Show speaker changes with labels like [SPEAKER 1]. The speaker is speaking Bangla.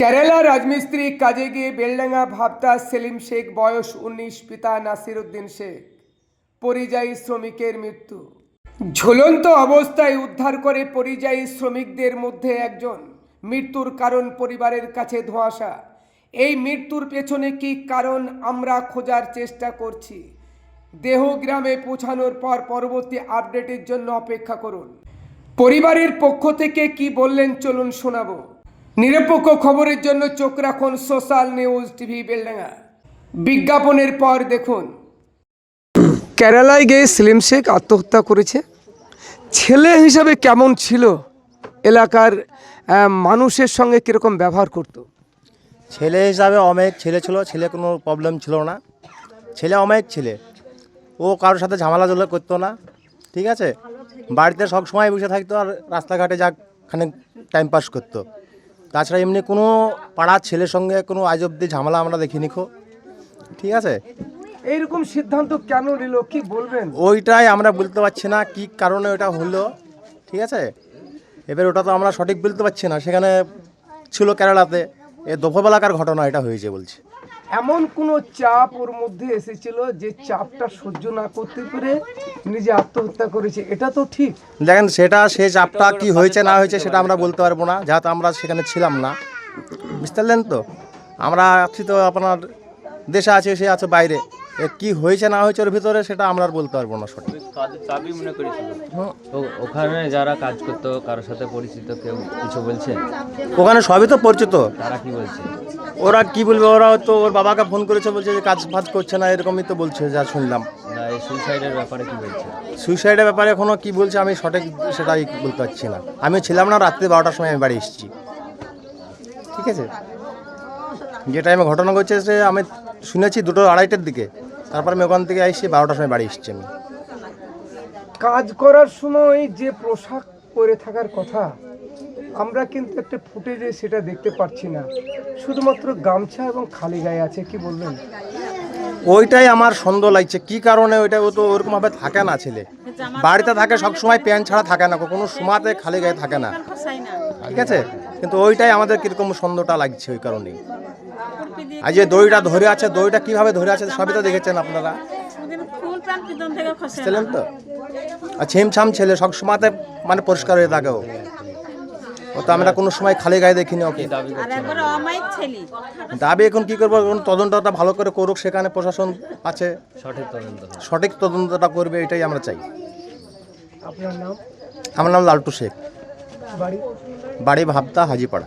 [SPEAKER 1] কেরালা রাজমিস্ত্রি কাজে গিয়ে বেলডাঙ্গা ভাবতা সেলিম শেখ, বয়স উনিশ, পিতা নাসির উদ্দিন শেখ। পরিযায়ী শ্রমিকের মৃত্যু। ঝুলন্ত অবস্থায় উদ্ধার করে পরিযায়ী শ্রমিকদের মধ্যে একজন। মৃত্যুর কারণ পরিবারের কাছে ধোঁয়াশা। এই মৃত্যুর পেছনে কি কারণ আমরা খোঁজার চেষ্টা করছি। দেহ গ্রামে পৌঁছানোর পর পরবর্তী আপডেটের জন্য অপেক্ষা করুন। পরিবারের পক্ষ থেকে কি বললেন চলুন শোনাবো। নিরপেক্ষ খবরের জন্য চোখ রাখুন সোশ্যাল নিউজ টিভি বেলডাঙ্গা বিজ্ঞাপনের পর দেখুন। কেরালায় গিয়ে সেলিম শেখ আত্মহত্যা করেছে। ছেলে হিসাবে কেমন ছিল? এলাকার মানুষের সঙ্গে কীরকম ব্যবহার করতো?
[SPEAKER 2] ছেলে হিসাবে অমেক ছেলে ছিল, ছেলে কোনো প্রবলেম ছিল না। ছেলে অমেক ছেলে। ও কারোর সাথে ঝামেলা জলে করতো না, ঠিক আছে? বাড়িতে সব সময় বসে থাকতো আর রাস্তাঘাটে যা খানে টাইম পাস করতো। তাছাড়া এমনি কোনো পাড়ার ছেলের সঙ্গে কোনো আজ অব্দি ঝামেলা আমরা দেখিনি খো। ঠিক আছে?
[SPEAKER 1] এইরকম সিদ্ধান্ত কেন নিল? কি বলবেন?
[SPEAKER 2] ওইটাই আমরা বলতে পারছি না কি কারণে ওটা হলো ঠিক আছে? এবার ওটা তো আমরা সঠিক বলতে পারছি না সেখানে ছিল কেরালাতে এ দফাবেলাকার ঘটনা এটা হয়েছে বলছে।
[SPEAKER 1] এমন কোনো চাপ ওর মধ্যে এসেছিল যে চাপটা সহ্য না করতে পেরে নিজে আত্মহত্যা করেছে। এটা তো ঠিক।
[SPEAKER 2] দেখেন, সেটা, সে চাপটা কি হয়েছে, না হয়েছে, সেটা আমরা বলতে পারব না যেহেতু আমরা সেখানে ছিলাম না। বুঝতে পারলেন তো? আমরা আছি তো আপনার দেশে আছে, সে আছে বাইরে। কি হয়েছে না হয়েছে ওর ভিতরে সেটা আমরা আর বলতে পারব না সঠিক।
[SPEAKER 3] কাজের চাবি মনে করেছিল। ওখানে যারা কাজ করতো কারোর সাথে পরিচিত কেউ কিছু বলছে?
[SPEAKER 2] ওখানে সবই তো পরিচিত।
[SPEAKER 3] তারা কি বলছে?
[SPEAKER 2] ওরা কি বলবে? ওরা তো ওর বাবাকে ফোন করেছে বলছে যে কাজ ফাজ করছে না এরকমই তো বলছে যা শুনলাম।
[SPEAKER 3] না এই সুইসাইডের ব্যাপারে কি বলছে?
[SPEAKER 2] সুইসাইডের ব্যাপারে এখনও কি বলছে আমি সঠিক সেটাই বলতে পারছি না। আমি ছিলাম না রাত্রি বারোটার সময় আমি বাড়ি এসেছি। ঠিক আছে? যে টাইমে ঘটনা ঘটছে সে আমি শুনেছি দুটো আড়াইটার দিকে। তারপর আমি ওখান থেকে এসেছি বারোটার সময় বাড়ি এসেছি আমি।
[SPEAKER 1] কাজ করার সময় যে পোশাক পরে থাকার কথা আমরা কিন্তু একটা ফুটেজে সেটা দেখতে পাচ্ছি না। শুধুমাত্র গামছা এবং খালি গায়ে আছে কি বলবেন?
[SPEAKER 2] ওইটাই আমার সন্দেহ লাগছে। কি কারণে ওইটা ও তো ওরকমভাবে থাকে না ছেলে? বাড়িতে থাকে সব সময় প্যান্ট ছাড়া থাকে না কোনো সময়তে খালি গায়ে থাকে না। ঠিক আছে? কিন্তু ওইটাই আমাদের কীরকম সন্দেহটা লাগছে ওই কারণেই। আর যে দইটা ধরে আছে দইটা কীভাবে ধরে আছে সবই তো দেখেছেন আপনারা। বুঝলেন তো? আর ছিমছাম ছেলে সব সময়তে মানে পরিষ্কার হয়ে থাকে ও। ও তো আমরা কোনো সময় খালি গায়ে দেখিনি ওকে।
[SPEAKER 3] দাবি
[SPEAKER 4] আর একবার অমায়িক ছেলে।
[SPEAKER 2] দাবি এখন কি করব? এখন তদন্তটা ভালো করে করুক সেখানে প্রশাসন আছে।
[SPEAKER 3] সঠিক তদন্ত।
[SPEAKER 2] সঠিক তদন্তটা করবে এটাই আমরা চাই।
[SPEAKER 1] আপনার নাম?
[SPEAKER 2] আমার নাম লালটু শেখ।
[SPEAKER 1] বাড়ি?
[SPEAKER 2] বাড়ি ভাবতা হাজিপাড়া।